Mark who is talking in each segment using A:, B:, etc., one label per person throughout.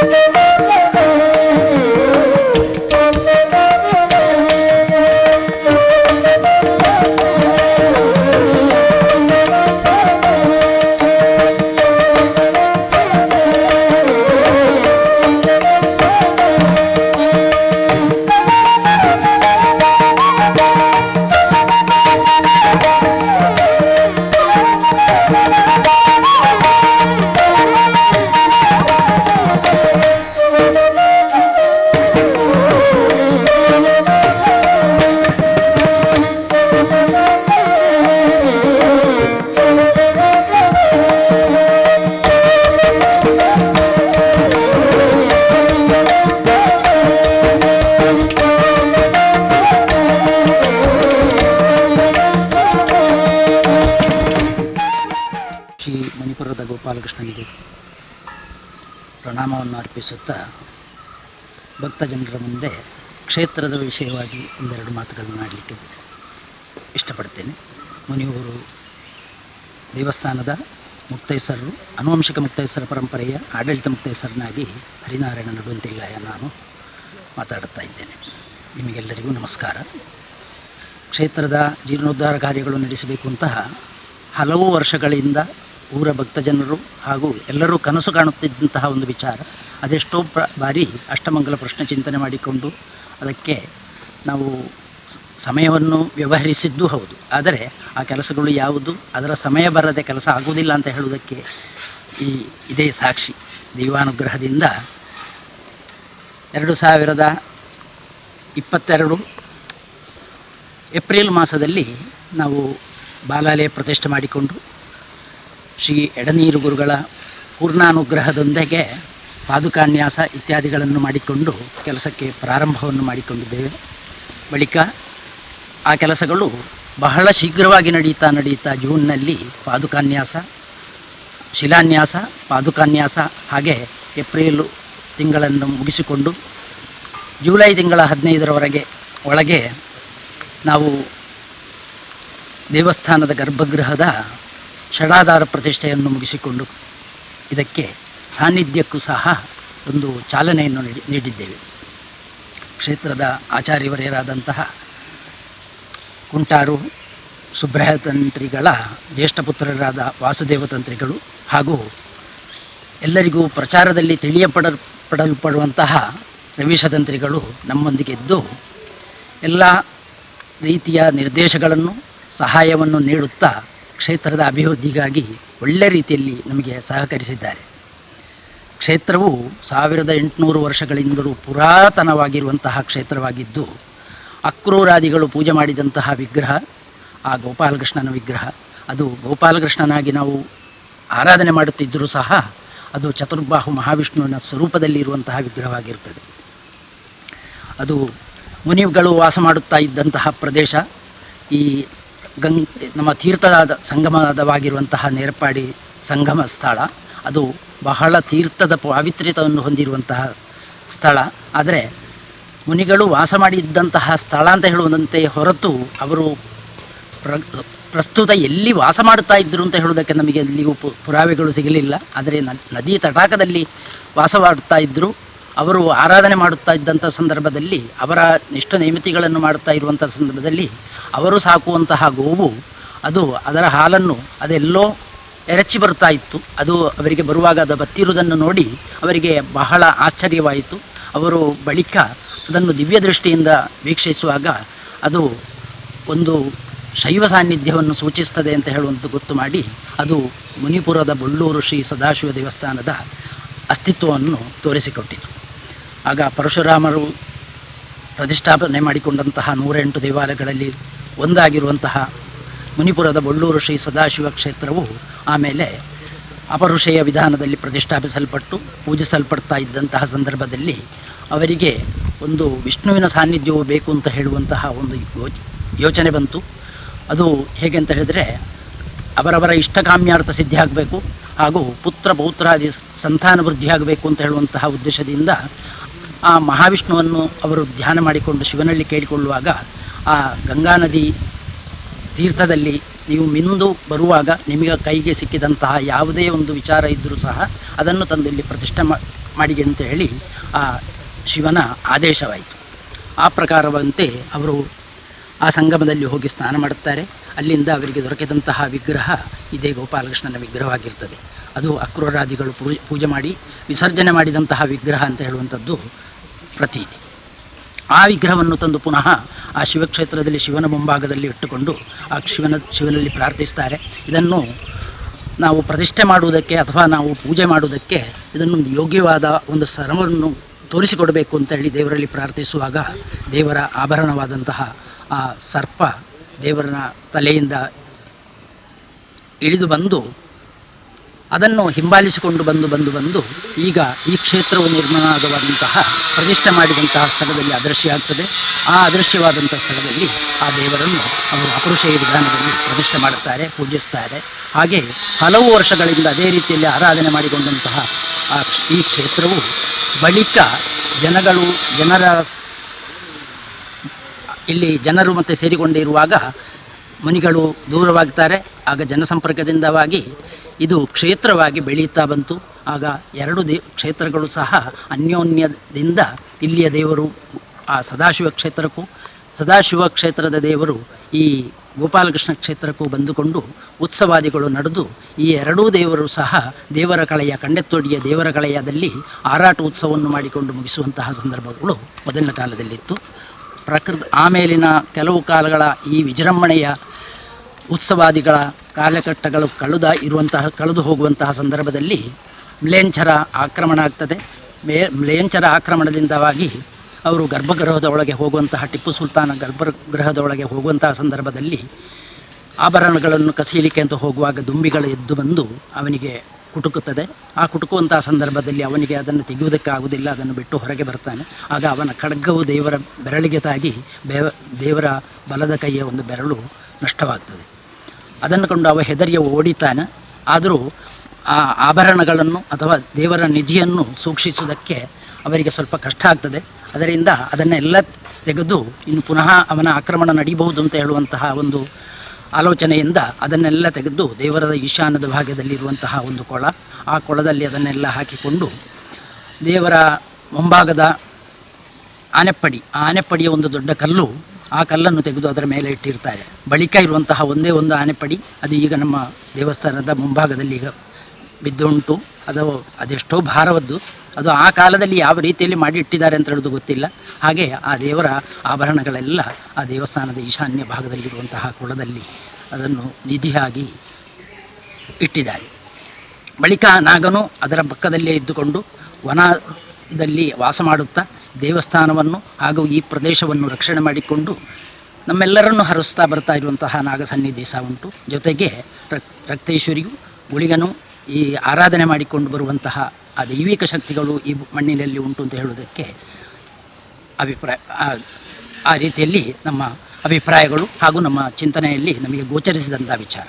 A: ಶ್ರೀ ಮಣಿಪುರದ ಗೋಪಾಲಕೃಷ್ಣನಿಗೆ ಪ್ರಣಾಮವನ್ನು ಅರ್ಪಿಸುತ್ತಾ ಭಕ್ತ ಜನರ ಮುಂದೆ ಕ್ಷೇತ್ರದ ವಿಷಯವಾಗಿ ಒಂದೆರಡು ಮಾತುಗಳನ್ನು ಆಡಲಿಕ್ಕೆ ಇಷ್ಟಪಡ್ತೇನೆ. ಮುನಿಯೂರು ದೇವಸ್ಥಾನದ ಮುಕ್ತೈಸರರು, ಅನುವಂಶಿಕ ಮುಕ್ತೈಸರ ಪರಂಪರೆಯ ಆಡಳಿತ ಮುಕ್ತೈಸರನಾಗಿ ಹರಿನಾರಾಯಣ ನಡುವಂತಿಲ್ಲಾಯ ನಾನು ಮಾತಾಡುತ್ತಾ ಇದ್ದೇನೆ. ನಿಮಗೆಲ್ಲರಿಗೂ ನಮಸ್ಕಾರ. ಕ್ಷೇತ್ರದ ಜೀರ್ಣೋದ್ಧಾರ ಕಾರ್ಯಗಳು ನಡೆಸಬೇಕು ಅಂತಹ ಹಲವು ವರ್ಷಗಳಿಂದ ಊರ ಭಕ್ತಜನರು ಹಾಗೂ ಎಲ್ಲರೂ ಕನಸು ಕಾಣುತ್ತಿದ್ದಂತಹ ಒಂದು ವಿಚಾರ. ಅದೆಷ್ಟೋ ಪ್ರ, ಬಾರಿ ಅಷ್ಟಮಂಗಲ ಪ್ರಶ್ನೆ ಚಿಂತನೆ ಮಾಡಿಕೊಂಡು ಅದಕ್ಕೆ ನಾವು ಸಮಯವನ್ನು ವ್ಯವಹರಿಸಿದ್ದು ಹೌದು. ಆದರೆ ಆ ಕೆಲಸಗಳು ಯಾವುದು? ಅದರ ಸಮಯ ಬರದೆ ಕೆಲಸ ಆಗುವುದಿಲ್ಲ ಅಂತ ಹೇಳುವುದಕ್ಕೆ ಈ ಇದೇ ಸಾಕ್ಷಿ. ದೈವಾನುಗ್ರಹದಿಂದ ಎರಡು ಸಾವಿರದ ಇಪ್ಪತ್ತೆರಡು ಏಪ್ರಿಲ್ ಮಾಸದಲ್ಲಿ ನಾವು ಬಾಲಾಲಯ ಪ್ರತಿಷ್ಠೆ ಮಾಡಿಕೊಂಡು ಶ್ರೀ ಎಡನೀರು ಗುರುಗಳ ಪೂರ್ಣಾನುಗ್ರಹದೊಂದಿಗೆ ಪಾದುಕಾನ್ಯಾಸ ಇತ್ಯಾದಿಗಳನ್ನು ಮಾಡಿಕೊಂಡು ಕೆಲಸಕ್ಕೆ ಪ್ರಾರಂಭವನ್ನು ಮಾಡಿಕೊಂಡಿದ್ದೇವೆ. ಬಳಿಕ ಆ ಕೆಲಸಗಳು ಬಹಳ ಶೀಘ್ರವಾಗಿ ನಡೀತಾ ನಡೀತಾ ಜೂನ್ನಲ್ಲಿ ಪಾದುಕಾನ್ಯಾಸ, ಶಿಲಾನ್ಯಾಸ, ಪಾದುಕಾನ್ಯಾಸ ಹಾಗೆ ಏಪ್ರಿಲ್ ತಿಂಗಳನ್ನು ಮುಗಿಸಿಕೊಂಡು ಜುಲೈ ತಿಂಗಳ ಹದಿನೈದರವರೆಗೆ ಒಳಗೆ ನಾವು ದೇವಸ್ಥಾನದ ಗರ್ಭಗೃಹದ ಷಡಾಧಾರ ಪ್ರತಿಷ್ಠೆಯನ್ನು ಮುಗಿಸಿಕೊಂಡು ಇದಕ್ಕೆ ಸಾನ್ನಿಧ್ಯಕ್ಕೂ ಸಹ ಒಂದು ಚಾಲನೆಯನ್ನು ನೀಡಿ, ನೀಡಿದ್ದೇವೆ. ಕ್ಷೇತ್ರದ ಆಚಾರ್ಯವರ್ಯರಾದಂತಹ ಕುಂಟಾರು ಸುಬ್ರಹ ತಂತ್ರಿಗಳ ಜ್ಯೇಷ್ಠ ಪುತ್ರರಾದ ವಾಸುದೇವ ತಂತ್ರಿಗಳು ಹಾಗೂ ಎಲ್ಲರಿಗೂ ಪ್ರಚಾರದಲ್ಲಿ ತಿಳಿಯಪಡ ಪಡಲ್ಪಡುವಂತಹ ರವೀಶತಂತ್ರಿಗಳು ನಮ್ಮೊಂದಿಗೆ ಇದ್ದು ಎಲ್ಲ ರೀತಿಯ ನಿರ್ದೇಶಗಳನ್ನು, ಸಹಾಯವನ್ನು ನೀಡುತ್ತಾ ಕ್ಷೇತ್ರದ ಅಭಿವೃದ್ಧಿಗಾಗಿ ಒಳ್ಳೆ ರೀತಿಯಲ್ಲಿ ನಮಗೆ ಸಹಕರಿಸಿದ್ದಾರೆ. ಕ್ಷೇತ್ರವು ಸಾವಿರದ ಎಂಟುನೂರು ವರ್ಷಗಳಿಂದಲೂ ಪುರಾತನವಾಗಿರುವಂತಹ ಕ್ಷೇತ್ರವಾಗಿದ್ದು, ಅಕ್ರೂರಾದಿಗಳು ಪೂಜೆ ಮಾಡಿದಂತಹ ವಿಗ್ರಹ, ಆ ಗೋಪಾಲಕೃಷ್ಣನ ವಿಗ್ರಹ, ಅದು ಗೋಪಾಲಕೃಷ್ಣನಾಗಿ ನಾವು ಆರಾಧನೆ ಮಾಡುತ್ತಿದ್ದರೂ ಸಹ ಅದು ಚತುರ್ಬಾಹು ಮಹಾವಿಷ್ಣುವಿನ ಸ್ವರೂಪದಲ್ಲಿ ಇರುವಂತಹ ವಿಗ್ರಹವಾಗಿರುತ್ತದೆ. ಅದು ಮುನಿಗಳು ವಾಸ ಮಾಡುತ್ತಾ ಇದ್ದಂತಹ ಪ್ರದೇಶ. ಈ ಗಂಗ್ ನಮ್ಮ ತೀರ್ಥದ ಸಂಗಮದವಾಗಿರುವಂತಹ ನೇರಪಾಡಿ ಸಂಗಮ ಸ್ಥಳ. ಅದು ಬಹಳ ತೀರ್ಥದ ಪಾವಿತ್ರ್ಯತವನ್ನು ಹೊಂದಿರುವಂತಹ ಸ್ಥಳ. ಆದರೆ ಮುನಿಗಳು ವಾಸ ಮಾಡಿದ್ದಂತಹ ಸ್ಥಳ ಅಂತ ಹೇಳುವುದಂತೆ ಹೊರತು ಅವರು ಪ್ರ, ಪ್ರಸ್ತುತ ಎಲ್ಲಿ ವಾಸ ಮಾಡುತ್ತಾ ಇದ್ದರು ಅಂತ ಹೇಳುವುದಕ್ಕೆ ನಮಗೆ ಎಲ್ಲಿಗೂ ಪುರಾವೆಗಳು ಸಿಗಲಿಲ್ಲ. ಆದರೆ ನದಿ ತಟಾಕದಲ್ಲಿ ವಾಸ ಮಾಡುತ್ತಾ ಇದ್ದರು. ಅವರು ಆರಾಧನೆ ಮಾಡುತ್ತಾ ಇದ್ದಂಥ ಸಂದರ್ಭದಲ್ಲಿ, ಅವರ ನಿಷ್ಠ ನೇಮಿತಿಗಳನ್ನು ಮಾಡುತ್ತಾ ಇರುವಂಥ ಸಂದರ್ಭದಲ್ಲಿ ಅವರು ಸಾಕುವಂತಹ ಗೋವು, ಅದು ಅದರ ಹಾಲನ್ನು ಅದೆಲ್ಲೋ ಎರಚಿ ಬರ್ತಾ ಇತ್ತು. ಅದು ಅವರಿಗೆ ಬರುವಾಗ ಅದು ಬತ್ತಿರುವುದನ್ನು ನೋಡಿ ಅವರಿಗೆ ಬಹಳ ಆಶ್ಚರ್ಯವಾಯಿತು. ಅವರು ಬಳಿಕ ಅದನ್ನು ದಿವ್ಯ ದೃಷ್ಟಿಯಿಂದ ವೀಕ್ಷಿಸುವಾಗ ಅದು ಒಂದು ಶೈವ ಸಾನ್ನಿಧ್ಯವನ್ನು ಸೂಚಿಸ್ತದೆ ಅಂತ ಹೇಳುವಂಥ ಗೊತ್ತು ಮಾಡಿ, ಅದು ಮುನಿಪುರದ ಬೊಳ್ಳೂರು ಶ್ರೀ ಸದಾಶಿವ ದೇವಸ್ಥಾನದ ಅಸ್ತಿತ್ವವನ್ನು ತೋರಿಸಿಕೊಟ್ಟಿತು. ಆಗ ಪರಶುರಾಮರು ಪ್ರತಿಷ್ಠಾಪನೆ ಮಾಡಿಕೊಂಡಂತಹ ನೂರೆಂಟು ದೇವಾಲಯಗಳಲ್ಲಿ ಒಂದಾಗಿರುವಂತಹ ಮುನಿಪುರದ ಬಳ್ಳೂರು ಶ್ರೀ ಸದಾಶಿವ ಕ್ಷೇತ್ರವು ಆಮೇಲೆ ಅಪರುಷೆಯ ವಿಧಾನದಲ್ಲಿ ಪ್ರತಿಷ್ಠಾಪಿಸಲ್ಪಟ್ಟು ಪೂಜಿಸಲ್ಪಡ್ತಾ ಇದ್ದಂತಹ ಸಂದರ್ಭದಲ್ಲಿ ಅವರಿಗೆ ಒಂದು ವಿಷ್ಣುವಿನ ಸಾನ್ನಿಧ್ಯವು ಬೇಕು ಅಂತ ಹೇಳುವಂತಹ ಒಂದು ಯೋಚ- ಯೋಚನೆ ಬಂತು. ಅದು ಹೇಗೆ ಅಂತ ಹೇಳಿದರೆ ಅವರವರ ಇಷ್ಟಕಾಮ್ಯಾರ್ಥ ಸಿದ್ಧಿ ಆಗಬೇಕು ಹಾಗೂ ಪುತ್ರ ಪೌತ್ರಾದಿ ಸಂತಾನ ವೃದ್ಧಿ ಆಗಬೇಕು ಅಂತ ಹೇಳುವಂತಹ ಉದ್ದೇಶದಿಂದ ಆ ಮಹಾವಿಷ್ಣುವನ್ನು ಅವರು ಧ್ಯಾನ ಮಾಡಿಕೊಂಡು ಶಿವನಲ್ಲಿ ಕೇಳಿಕೊಳ್ಳುವಾಗ ಆ ಗಂಗಾ ನದಿ ತೀರ್ಥದಲ್ಲಿ ನೀವು ಮಿಂದು ಬರುವಾಗ ನಿಮಗೆ ಕೈಗೆ ಸಿಕ್ಕಿದಂತಹ ಯಾವುದೇ ಒಂದು ವಿಚಾರ ಇದ್ದರೂ ಸಹ ಅದನ್ನು ತಂದು ಇಲ್ಲಿ ಪ್ರತಿಷ್ಠೆ ಮಾ ಮಾಡಿ ಅಂತ ಹೇಳಿ ಆ ಶಿವನ ಆದೇಶವಾಯಿತು. ಆ ಪ್ರಕಾರವಂತೆ ಅವರು ಆ ಸಂಗಮದಲ್ಲಿ ಹೋಗಿ ಸ್ನಾನ ಮಾಡುತ್ತಾರೆ. ಅಲ್ಲಿಂದ ಅವರಿಗೆ ದೊರಕಿದಂತಹ ವಿಗ್ರಹ ಇದೇ ಗೋಪಾಲಕೃಷ್ಣನ ವಿಗ್ರಹವಾಗಿರ್ತದೆ. ಅದು ಅಕ್ರೂರಾದಿಗಳು ಪೂಜೆ ಪೂಜೆ ಮಾಡಿ ವಿಸರ್ಜನೆ ಮಾಡಿದಂತಹ ವಿಗ್ರಹ ಅಂತ ಹೇಳುವಂಥದ್ದು ಪ್ರತೀತಿ. ಆ ವಿಗ್ರಹವನ್ನು ತಂದು ಪುನಃ ಆ ಶಿವಕ್ಷೇತ್ರದಲ್ಲಿ ಶಿವನ ಮುಂಭಾಗದಲ್ಲಿ ಇಟ್ಟುಕೊಂಡು ಆ ಶಿವನ, ಶಿವನಲ್ಲಿ ಪ್ರಾರ್ಥಿಸ್ತಾರೆ. ಇದನ್ನು ನಾವು ಪ್ರತಿಷ್ಠೆ ಮಾಡುವುದಕ್ಕೆ ಅಥವಾ ನಾವು ಪೂಜೆ ಮಾಡುವುದಕ್ಕೆ ಇದನ್ನೊಂದು ಯೋಗ್ಯವಾದ ಒಂದು ಸರವನ್ನು ತೋರಿಸಿಕೊಡಬೇಕು ಅಂತ ಹೇಳಿ ದೇವರಲ್ಲಿ ಪ್ರಾರ್ಥಿಸುವಾಗ ದೇವರ ಆಭರಣವಾದಂತಹ ಆ ಸರ್ಪ ದೇವರನ ತಲೆಯಿಂದ ಇಳಿದು ಬಂದು ಅದನ್ನು ಹಿಂಬಾಲಿಸಿಕೊಂಡು ಬಂದು ಬಂದು ಬಂದು ಈಗ ಈ ಕ್ಷೇತ್ರವು ನಿರ್ಮಾಣವಾದಂತಹ ಪ್ರತಿಷ್ಠೆ ಮಾಡಿದಂತಹ ಸ್ಥಳದಲ್ಲಿ ಅದೃಶ್ಯ ಆ ಅದೃಶ್ಯವಾದಂಥ ಸ್ಥಳದಲ್ಲಿ ಆ ದೇವರನ್ನು ಅವರು ಅಪುರುಷೇಯ ವಿಧಾನದಲ್ಲಿ ಪ್ರತಿಷ್ಠೆ ಮಾಡುತ್ತಾರೆ ಪೂಜಿಸ್ತಾರೆ ಹಾಗೆ ಹಲವು ವರ್ಷಗಳಿಂದ ಅದೇ ರೀತಿಯಲ್ಲಿ ಆರಾಧನೆ ಮಾಡಿಕೊಂಡಂತಹ ಆ ಈ ಕ್ಷೇತ್ರವು ಬಳಿಕ ಜನಗಳು, ಜನರ ಇಲ್ಲಿ ಜನರು ಮತ್ತೆ ಸೇರಿಕೊಂಡಿರುವಾಗ ಮುನಿಗಳು ದೂರವಾಗ್ತಾರೆ. ಆಗ ಜನಸಂಪರ್ಕದಿಂದವಾಗಿ ಇದು ಕ್ಷೇತ್ರವಾಗಿ ಬೆಳೆಯುತ್ತಾ ಬಂತು. ಆಗ ಎರಡು ದೇ ಕ್ಷೇತ್ರಗಳು ಸಹ ಅನ್ಯೋನ್ಯದಿಂದ ಇಲ್ಲಿಯ ದೇವರು, ಆ ಸದಾಶಿವ ಕ್ಷೇತ್ರಕ್ಕೂ, ಸದಾಶಿವ ಕ್ಷೇತ್ರದ ದೇವರು ಈ ಗೋಪಾಲಕೃಷ್ಣ ಕ್ಷೇತ್ರಕ್ಕೂ ಬಂದುಕೊಂಡು ಉತ್ಸವಾದಿಗಳು ನಡೆದು ಈ ಎರಡೂ ದೇವರು ಸಹ ದೇವರ ಕಳೆಯ ಕಂಡೆತ್ತೋಡಿಯ ದೇವರ ಕಳೆಯದಲ್ಲಿ ಆರಾಟ ಉತ್ಸವವನ್ನು ಮಾಡಿಕೊಂಡು ಮುಗಿಸುವಂತಹ ಸಂದರ್ಭಗಳು ಮೊದಲಿನ ಕಾಲದಲ್ಲಿತ್ತು. ಪ್ರಕೃತಿ ಆಮೇಲಿನ ಕೆಲವು ಕಾಲಗಳ ಈ ವಿಜೃಂಭಣೆಯ ಉತ್ಸವಾದಿಗಳ ಕಾಲಘಟ್ಟಗಳು ಕಳೆದ ಇರುವಂತಹ, ಕಳೆದು ಹೋಗುವಂತಹ ಸಂದರ್ಭದಲ್ಲಿ ಮ್ಲೇಂಚರ ಆಕ್ರಮಣ ಆಗ್ತದೆ. ಮೇ ಮ್ಲೇಂಚರ ಆಕ್ರಮಣದಿಂದವಾಗಿ ಅವರು ಗರ್ಭಗೃಹದ ಒಳಗೆ ಹೋಗುವಂತಹ, ಟಿಪ್ಪು ಸುಲ್ತಾನ ಗರ್ಭಗೃಹದ ಒಳಗೆ ಹೋಗುವಂತಹ ಸಂದರ್ಭದಲ್ಲಿ ಆಭರಣಗಳನ್ನು ಕಸಿಯಲಿಕ್ಕೆ ಅಂತ ಹೋಗುವಾಗ ದುಂಬಿಗಳು ಎದ್ದು ಬಂದು ಅವನಿಗೆ ಕುಟುಕುತ್ತದೆ. ಆ ಕುಟುಕುವಂತಹ ಸಂದರ್ಭದಲ್ಲಿ ಅವನಿಗೆ ಅದನ್ನು ತೆಗೆಯುವುದಕ್ಕಾಗುವುದಿಲ್ಲ, ಅದನ್ನು ಬಿಟ್ಟು ಹೊರಗೆ ಬರ್ತಾನೆ. ಆಗ ಅವನ ಖಡ್ಗವು ದೇವರ ಬೆರಳಿಗೆ ತಾಗಿ ಬೇವ, ದೇವರ ಬಲದ ಕೈಯ ಒಂದು ಬೆರಳು ನಷ್ಟವಾಗ್ತದೆ. ಅದನ್ನು ಕಂಡು ಅವ ಹೆದರಿಯ ಓಡಿತಾನೆ. ಆದರೂ ಆ ಆಭರಣಗಳನ್ನು ಅಥವಾ ದೇವರ ನಿಧಿಯನ್ನು ಸೂಕ್ಷಿಸುವುದಕ್ಕೆ ಅವರಿಗೆ ಸ್ವಲ್ಪ ಕಷ್ಟ ಆಗ್ತದೆ. ಅದರಿಂದ ಅದನ್ನೆಲ್ಲ ತೆಗೆದು ಇನ್ನು ಪುನಃ ಅವನ ಆಕ್ರಮಣ ನಡೀಬಹುದು ಅಂತ ಹೇಳುವಂತಹ ಒಂದು ಆಲೋಚನೆಯಿಂದ ಅದನ್ನೆಲ್ಲ ತೆಗೆದು ದೇವರ ಈಶಾನ್ಯದ ಭಾಗದಲ್ಲಿರುವಂತಹ ಒಂದು ಕೊಳ, ಆ ಕೊಳದಲ್ಲಿ ಅದನ್ನೆಲ್ಲ ಹಾಕಿಕೊಂಡು ದೇವರ ಮುಂಭಾಗದ ಆನೆಪ್ಪಡಿ, ಆ ಆನೆಪ್ಪಡಿಯ ಒಂದು ದೊಡ್ಡ ಕಲ್ಲು ಆ ಕಲ್ಲನ್ನು ತೆಗೆದು ಅದರ ಮೇಲೆ ಇಟ್ಟಿರ್ತಾರೆ. ಬಳಿಕ ಇರುವಂತಹ ಒಂದೇ ಒಂದು ಆನೆಪಡಿ, ಅದು ಈಗ ನಮ್ಮ ದೇವಸ್ಥಾನದ ಮುಂಭಾಗದಲ್ಲಿ ಈಗ ಬಿದ್ದುಂಟು. ಅದು ಅದೆಷ್ಟೋ ಭಾರವದ್ದು. ಅದು ಆ ಕಾಲದಲ್ಲಿ ಯಾವ ರೀತಿಯಲ್ಲಿ ಮಾಡಿ ಇಟ್ಟಿದ್ದಾರೆ ಅಂತ ಹೇಳೋದು ಗೊತ್ತಿಲ್ಲ. ಹಾಗೆ ಆ ದೇವರ ಆಭರಣಗಳೆಲ್ಲ ಆ ದೇವಸ್ಥಾನದ ಈಶಾನ್ಯ ಭಾಗದಲ್ಲಿರುವಂತಹ ಕುಳದಲ್ಲಿ ಅದನ್ನು ನಿಧಿಯಾಗಿ ಇಟ್ಟಿದ್ದಾರೆ. ಬಳಿಕ ನಾಗನು ಅದರ ಪಕ್ಕದಲ್ಲೇ ಇದ್ದುಕೊಂಡು ವನದಲ್ಲಿ ವಾಸ ಮಾಡುತ್ತಾ ದೇವಸ್ಥಾನವನ್ನು ಹಾಗೂ ಈ ಪ್ರದೇಶವನ್ನು ರಕ್ಷಣೆ ಮಾಡಿಕೊಂಡು ನಮ್ಮೆಲ್ಲರನ್ನು ಹರಿಸ್ತಾ ಬರ್ತಾ ಇರುವಂತಹ ನಾಗಸನ್ನಿಧಿ ಸಹ ಉಂಟು. ಜೊತೆಗೆ ರಕ್- ರಕ್ತೇಶ್ವರಿಯು ಗುಳಿಗನು ಈ ಆರಾಧನೆ ಮಾಡಿಕೊಂಡು ಬರುವಂತಹ ಆ ದೈವಿಕ ಶಕ್ತಿಗಳು ಈ ಮಣ್ಣಿನಲ್ಲಿ ಉಂಟು ಅಂತ ಹೇಳುವುದಕ್ಕೆ ಅಭಿಪ್ರಾಯ, ಆ- ರೀತಿಯಲ್ಲಿ ನಮ್ಮ ಅಭಿಪ್ರಾಯಗಳು ಹಾಗೂ ನಮ್ಮ ಚಿಂತನೆಯಲ್ಲಿ ನಮಗೆ ಗೋಚರಿಸಿದಂಥ ವಿಚಾರ.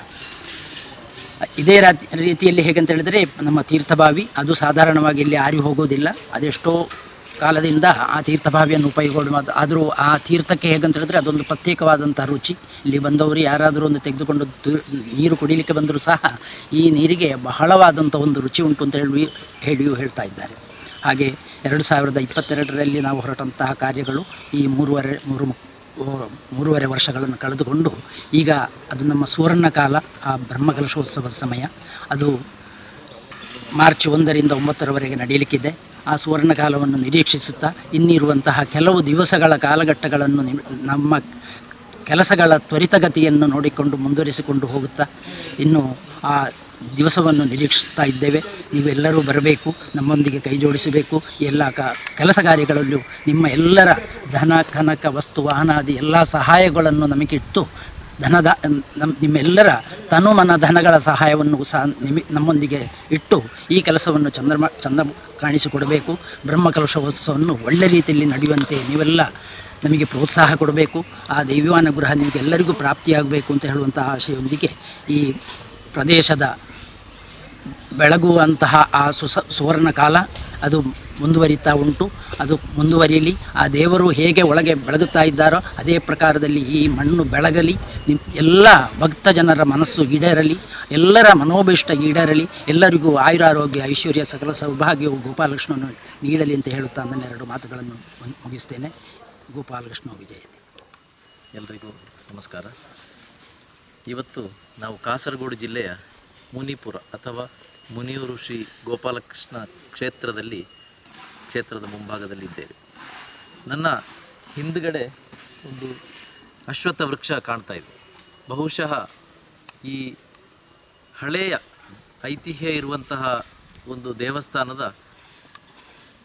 A: ಇದೇ ರಾತ್ ರೀತಿಯಲ್ಲಿ ಹೇಗಂತ ಹೇಳಿದರೆ ನಮ್ಮ ತೀರ್ಥಭಾವಿ ಅದು ಸಾಧಾರಣವಾಗಿ ಇಲ್ಲಿ ಆರಿ ಹೋಗೋದಿಲ್ಲ. ಅದೆಷ್ಟೋ ಕಾಲದಿಂದ ಆ ತೀರ್ಥಭಾವಿಯನ್ನು ಉಪಯೋಗ ಆದರೂ ಆ ತೀರ್ಥಕ್ಕೆ ಹೇಗಂತ ಹೇಳಿದ್ರೆ ಅದೊಂದು ಪ್ರತ್ಯೇಕವಾದಂಥ ರುಚಿ. ಇಲ್ಲಿ ಬಂದವರು ಯಾರಾದರೂ ಒಂದು ತೆಗೆದುಕೊಂಡು ನೀರು ಕುಡಿಲಿಕ್ಕೆ ಬಂದರೂ ಸಹ ಈ ನೀರಿಗೆ ಬಹಳವಾದಂಥ ಒಂದು ರುಚಿ ಉಂಟು ಅಂತ ಹೇಳಿ ಹೇಳಿಯೂ ಹೇಳ್ತಾ ಇದ್ದಾರೆ. ಹಾಗೆ ಎರಡು ಸಾವಿರದ ಇಪ್ಪತ್ತೆರಡರಲ್ಲಿ ನಾವು ಹೊರಟಂತಹ ಕಾರ್ಯಗಳು ಈ ಮೂರುವರೆ ಮೂರು ಮೂರುವರೆ ವರ್ಷಗಳನ್ನು ಕಳೆದುಕೊಂಡು ಈಗ ಅದು ನಮ್ಮ ಸುವರ್ಣ ಕಾಲ, ಆ ಬ್ರಹ್ಮಕಲಶೋತ್ಸವದ ಸಮಯ. ಅದು ಮಾರ್ಚ್ ಒಂದರಿಂದ ಒಂಬತ್ತರವರೆಗೆ ನಡೆಯಲಿಕ್ಕಿದೆ. ಆ ಸುವರ್ಣ ಕಾಲವನ್ನು ನಿರೀಕ್ಷಿಸುತ್ತಾ ಇನ್ನಿರುವಂತಹ ಕೆಲವು ದಿವಸಗಳ ಕಾಲಘಟ್ಟಗಳನ್ನು ನಮ್ಮ ಕೆಲಸಗಳ ತ್ವರಿತಗತಿಯನ್ನು ನೋಡಿಕೊಂಡು ಮುಂದುವರಿಸಿಕೊಂಡು ಹೋಗುತ್ತಾ ಇನ್ನು ಆ ದಿವಸವನ್ನು ನಿರೀಕ್ಷಿಸ್ತಾ ಇದ್ದೇವೆ. ನೀವೆಲ್ಲರೂ ಬರಬೇಕು, ನಮ್ಮೊಂದಿಗೆ ಕೈ ಜೋಡಿಸಬೇಕು. ಎಲ್ಲ ಕ, ಕೆಲಸ ಕಾರ್ಯಗಳಲ್ಲೂ ನಿಮ್ಮ ಎಲ್ಲರ ಧನ, ಕನಕ, ವಸ್ತು ವಾಹನಾದಿ ಎಲ್ಲ ಸಹಾಯಗಳನ್ನು ನಮಗಿಟ್ಟು ಧನದ ನಮ್ಮ ನಿಮ್ಮೆಲ್ಲರ ತನು ಮನ ಧನಗಳ ಸಹಾಯವನ್ನು ಸಹ ನಿಮಿ ನಮ್ಮೊಂದಿಗೆ ಇಟ್ಟು ಈ ಕೆಲಸವನ್ನು ಚಂದ್ರಮ ಚಂದ ಕಾಣಿಸಿಕೊಡಬೇಕು. ಬ್ರಹ್ಮಕಲಶೋತ್ಸವವನ್ನು ಒಳ್ಳೆ ರೀತಿಯಲ್ಲಿ ನಡೆಯುವಂತೆ ನೀವೆಲ್ಲ ನಮಗೆ ಪ್ರೋತ್ಸಾಹ ಕೊಡಬೇಕು. ಆ ದೈವಾನುಗ್ರಹ ನಿಮಗೆಲ್ಲರಿಗೂ ಪ್ರಾಪ್ತಿಯಾಗಬೇಕು ಅಂತ ಹೇಳುವಂಥ ಆಶೆಯೊಂದಿಗೆ ಈ ಪ್ರದೇಶದ ಬೆಳಗುವಂತಹ ಆ ಸುಸ ಸುವರ್ಣ ಕಾಲ ಅದು ಮುಂದುವರಿತಾ ಉಂಟು. ಅದು ಮುಂದುವರಿಯಲಿ ಆ ದೇವರು ಹೇಗೆ ಒಳಗೆ ಬೆಳಗುತ್ತಾ ಇದ್ದಾರೋ ಅದೇ ಪ್ರಕಾರದಲ್ಲಿ ಈ ಮಣ್ಣು ಬೆಳಗಲಿ. ನಿಮ್, ಎಲ್ಲ ಭಕ್ತ ಜನರ ಮನಸ್ಸು ಈಡೇರಲಿ. ಎಲ್ಲರ ಮನೋಭೀಷ್ಟ ಈಡೇರಲಿ. ಎಲ್ಲರಿಗೂ ಆಯುರಾರೋಗ್ಯ, ಐಶ್ವರ್ಯ, ಸಕಲ ಸೌಭಾಗ್ಯವು ಗೋಪಾಲಕೃಷ್ಣನು ನೀಡಲಿ ಅಂತ ಹೇಳುತ್ತಾ ನನ್ನ ಎರಡು ಮಾತುಗಳನ್ನು ಮುಗಿಸ್ತೇನೆ. ಗೋಪಾಲಕೃಷ್ಣ ವಿಜಯತಿ.
B: ಎಲ್ರಿಗೂ ನಮಸ್ಕಾರ. ಇವತ್ತು ನಾವು ಕಾಸರಗೋಡು ಜಿಲ್ಲೆಯ ಮುನಿಪುರ ಅಥವಾ ಮುನಿಯೂರು ಋಷಿ ಗೋಪಾಲಕೃಷ್ಣ ಕ್ಷೇತ್ರದಲ್ಲಿ, ಕ್ಷೇತ್ರದ ಮುಂಭಾಗದಲ್ಲಿ ಇದ್ದೇವೆ. ನನ್ನ ಹಿಂದುಗಡೆ ಒಂದು ಅಶ್ವತ್ಥ ವೃಕ್ಷ ಕಾಣ್ತಾ ಇದೆ. ಬಹುಶಃ ಈ ಹಳೆಯ ಐತಿಹ್ಯ ಇರುವಂತಹ ಒಂದು ದೇವಸ್ಥಾನದ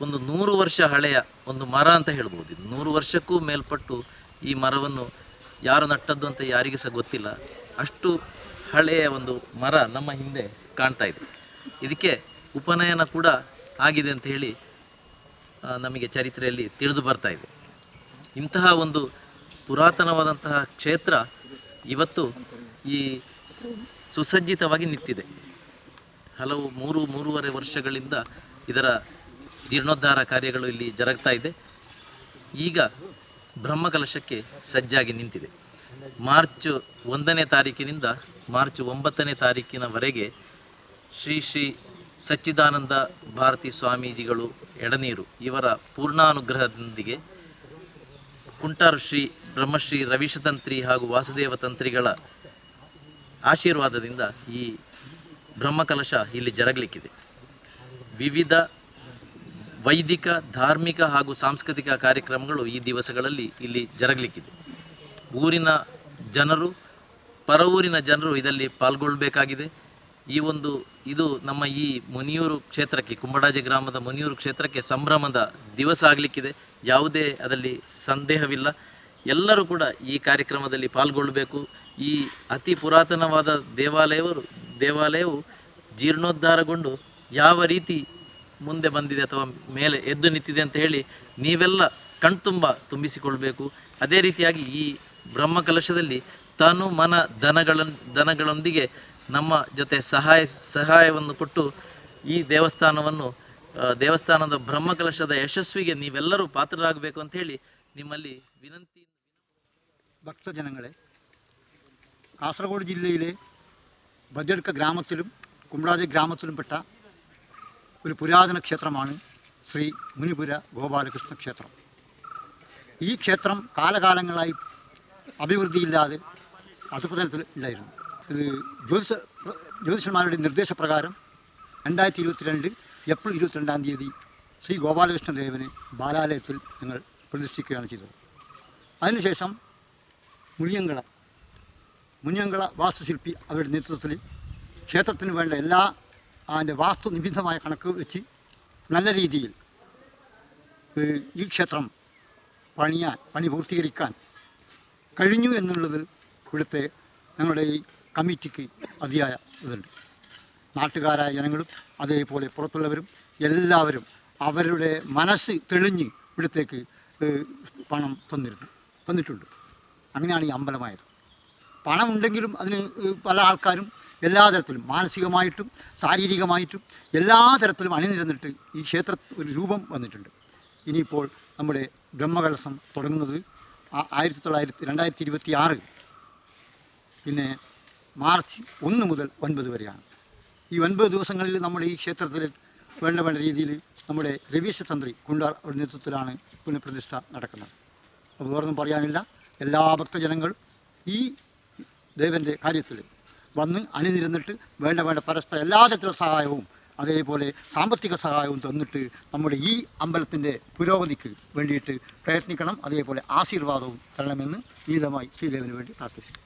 B: ಒಂದು ನೂರು ವರ್ಷ ಹಳೆಯ ಒಂದು ಮರ ಅಂತ ಹೇಳ್ಬೋದು. ಇದು ನೂರು ವರ್ಷಕ್ಕೂ ಮೇಲ್ಪಟ್ಟು ಈ ಮರವನ್ನು ಯಾರು ನಟ್ಟದ್ದು ಅಂತ ಯಾರಿಗೆ ಸಹ ಗೊತ್ತಿಲ್ಲ. ಅಷ್ಟು ಹಳೆಯ ಒಂದು ಮರ ನಮ್ಮ ಹಿಂದೆ ಕಾಣ್ತಾ ಇದೆ. ಇದಕ್ಕೆ ಉಪನಯನ ಕೂಡ ಆಗಿದೆ ಅಂತ ಹೇಳಿ ನಮಗೆ ಚರಿತ್ರೆಯಲ್ಲಿ ತಿಳಿದು ಬರ್ತಾ ಇದೆ. ಇಂತಹ ಒಂದು ಪುರಾತನವಾದಂತಹ ಕ್ಷೇತ್ರ ಇವತ್ತು ಈ ಸುಸಜ್ಜಿತವಾಗಿ ನಿಂತಿದೆ. ಹಲವು ಮೂರು, ಮೂರುವರೆ ವರ್ಷಗಳಿಂದ ಇದರ ಜೀರ್ಣೋದ್ಧಾರ ಕಾರ್ಯಗಳು ಇಲ್ಲಿ ಜರುಗ್ತಾ ಇದೆ. ಈಗ ಬ್ರಹ್ಮಕಲಶಕ್ಕೆ ಸಜ್ಜಾಗಿ ನಿಂತಿದೆ. ಮಾರ್ಚ್ ಒಂದನೇ ತಾರೀಕಿನಿಂದ ಮಾರ್ಚ್ ಒಂಬತ್ತನೇ ತಾರೀಕಿನವರೆಗೆ ಶ್ರೀ ಶ್ರೀ ಸಚ್ಚಿದಾನಂದ ಭಾರತಿ ಸ್ವಾಮೀಜಿಗಳು ಎಡನೀರು ಇವರ ಪೂರ್ಣಾನುಗ್ರಹದೊಂದಿಗೆ ಕುಂಟಾರು ಶ್ರೀ ಬ್ರಹ್ಮಶ್ರೀ ರವಿಶತಂತ್ರಿ ಹಾಗೂ ವಾಸುದೇವ ತಂತ್ರಿಗಳ ಆಶೀರ್ವಾದದಿಂದ ಈ ಬ್ರಹ್ಮಕಲಶ ಇಲ್ಲಿ ಜರಗಲಿಕ್ಕಿದೆ. ವಿವಿಧ ವೈದಿಕ, ಧಾರ್ಮಿಕ ಹಾಗೂ ಸಾಂಸ್ಕೃತಿಕ ಕಾರ್ಯಕ್ರಮಗಳು ಈ ದಿವಸಗಳಲ್ಲಿ ಇಲ್ಲಿ ಜರಗಲಿಕ್ಕಿದೆ. ಊರಿನ ಜನರು ಪರ ಊರಿನ ಜನರು ಇದರಲ್ಲಿ ಪಾಲ್ಗೊಳ್ಳಬೇಕಾಗಿದೆ ಈ ಒಂದು ಇದು ನಮ್ಮ ಈ ಮುನಿಯೂರು ಕ್ಷೇತ್ರಕ್ಕೆ, ಕುಂಬಡಾಜೆ ಗ್ರಾಮದ ಮುನಿಯೂರು ಕ್ಷೇತ್ರಕ್ಕೆ ಸಂಭ್ರಮದ ದಿವಸ ಆಗಲಿಕ್ಕಿದೆ. ಯಾವುದೇ ಅದರಲ್ಲಿ ಸಂದೇಹವಿಲ್ಲ. ಎಲ್ಲರೂ ಕೂಡ ಈ ಕಾರ್ಯಕ್ರಮದಲ್ಲಿ ಪಾಲ್ಗೊಳ್ಳಬೇಕು ಈ ಅತಿ ಪುರಾತನವಾದ ದೇವಾಲಯವರು, ದೇವಾಲಯವು ಜೀರ್ಣೋದ್ಧಾರಗೊಂಡು ಯಾವ ರೀತಿ ಮುಂದೆ ಬಂದಿದೆ ಅಥವಾ ಮೇಲೆ ಎದ್ದು ನಿಂತಿದೆ ಅಂತ ಹೇಳಿ ನೀವೆಲ್ಲ ಕಣ್ತುಂಬ ತುಂಬಿಸಿಕೊಳ್ಬೇಕು. ಅದೇ ರೀತಿಯಾಗಿ ಈ ಬ್ರಹ್ಮ ಕಲಶದಲ್ಲಿ ತನು ಮನ ದನಗಳ ದನಗಳೊಂದಿಗೆ ನಮ್ಮ ಜೊತೆ ಸಹಾಯ, ಸಹಾಯವನ್ನು ಕೊಟ್ಟು ಈ ದೇವಸ್ಥಾನವನ್ನು ದೇವಸ್ಥಾನದ ಬ್ರಹ್ಮಕಲಶದ ಯಶಸ್ವಿಗೆ ನೀವೆಲ್ಲರೂ ಪಾತ್ರರಾಗಬೇಕು ಅಂತ ಹೇಳಿ ನಿಮ್ಮಲ್ಲಿ ವಿನಂತಿ.
C: ഭക്ത ജനങ്ങളെ കാസർഗോഡ് ജില്ലയിലെ ബദ്യടുക്ക ഗ്രാമത്തിലും കുമ്പ്രാജി ഗ്രാമത്തിലുംപ്പെട്ട ഒരു പുരാതന ക്ഷേത്രമാണ് ശ്രീ മുനിപുര ഗോപാലകൃഷ്ണ ക്ഷേത്രം ഈ ക്ഷേത്രം കാലകാലങ്ങളായി അഭിവൃദ്ധിയില്ലാതെ അധപതനത്തിൽ ഉണ്ടായിരുന്നു ഇത് ജ്യോതിഷ ജ്യോതിഷന്മാരുടെ നിർദ്ദേശപ്രകാരം രണ്ടായിരത്തി ഇരുപത്തിരണ്ട് ഏപ്രിൽ ഇരുപത്തിരണ്ടാം തീയതി ശ്രീ ഗോപാലകൃഷ്ണദേവനെ ബാലാലയത്തിൽ ഞങ്ങൾ പ്രതിഷ്ഠിക്കുകയാണ് ചെയ്തത്. അതിനുശേഷം മുനിയങ്കള മുനിയങ്കള വാസ്തുശില്പി അവരുടെ നേതൃത്വത്തിൽ ക്ഷേത്രത്തിന് വേണ്ട എല്ലാ അതിന്റെ വാസ്തു നിബിധമായ കണക്ക് വെച്ച് നല്ല രീതിയിൽ ഈ ക്ഷേത്രം പണിയാൻ പണി പൂർത്തീകരിക്കാൻ കഴിഞ്ഞു എന്നുള്ളതിൽ ഇവിടുത്തെ ഞങ്ങളുടെ ഈ കമ്മിറ്റിക്ക് അതിയായ ഇതുണ്ട്. നാട്ടുകാരായ ജനങ്ങളും അതേപോലെ പുറത്തുള്ളവരും എല്ലാവരും അവരുടെ മനസ്സ് തെളിഞ്ഞ് ഇവിടത്തേക്ക് പണം തന്നിരുന്നു തന്നിട്ടുണ്ട്. അങ്ങനെയാണ് ഈ അമ്പലമായത്. പണമുണ്ടെങ്കിലും അതിന് ഏഹ്, പല ആൾക്കാരും എല്ലാ തരത്തിലും മാനസികമായിട്ടും ശാരീരികമായിട്ടും എല്ലാ തരത്തിലും അണിനിരന്നിട്ട് ഈ ക്ഷേത്ര ഒരു രൂപം വന്നിട്ടുണ്ട്. ഇനിയിപ്പോൾ നമ്മുടെ ബ്രഹ്മകലസം തുടങ്ങുന്നത് ആയിരത്തി തൊള്ളായിരത്തി രണ്ടായിരത്തി ഇരുപത്തി ആറ് പിന്നെ മാർച്ച് ഒന്ന് മുതൽ ഒൻപത് വരെയാണ്. ഈ ഒൻപത് ദിവസങ്ങളിൽ നമ്മൾ ഈ ക്ഷേത്രത്തിൽ വേണ്ട വേണ്ട രീതിയിൽ നമ്മുടെ രവീശ തന്ത്രി കുണ്ടാർ നേതൃത്വത്തിലാണ് പുനഃപ്രതിഷ്ഠ നടക്കുന്നത്. അപ്പോൾ വേറൊന്നും പറയാനില്ല. എല്ലാ ഭക്തജനങ്ങളും ഈ ദേവന്റെ കാര്യത്തിൽ വന്ന് അണിനിരന്നിട്ട് വേണ്ട വേണ്ട പരസ്പര എല്ലാ തരത്തിലുള്ള സഹായവും അതേപോലെ സാമ്പത്തിക സഹായവും തന്നിട്ട് നമ്മുടെ ഈ അമ്പലത്തിന്റെ പുരോഗതിക്ക് വേണ്ടിയിട്ട് പ്രയത്നിക്കണം. അതേപോലെ ആശീർവാദവും തരണമെന്ന് നീതമായി ശ്രീദേവന് വേണ്ടി പ്രാർത്ഥിക്കുന്നു.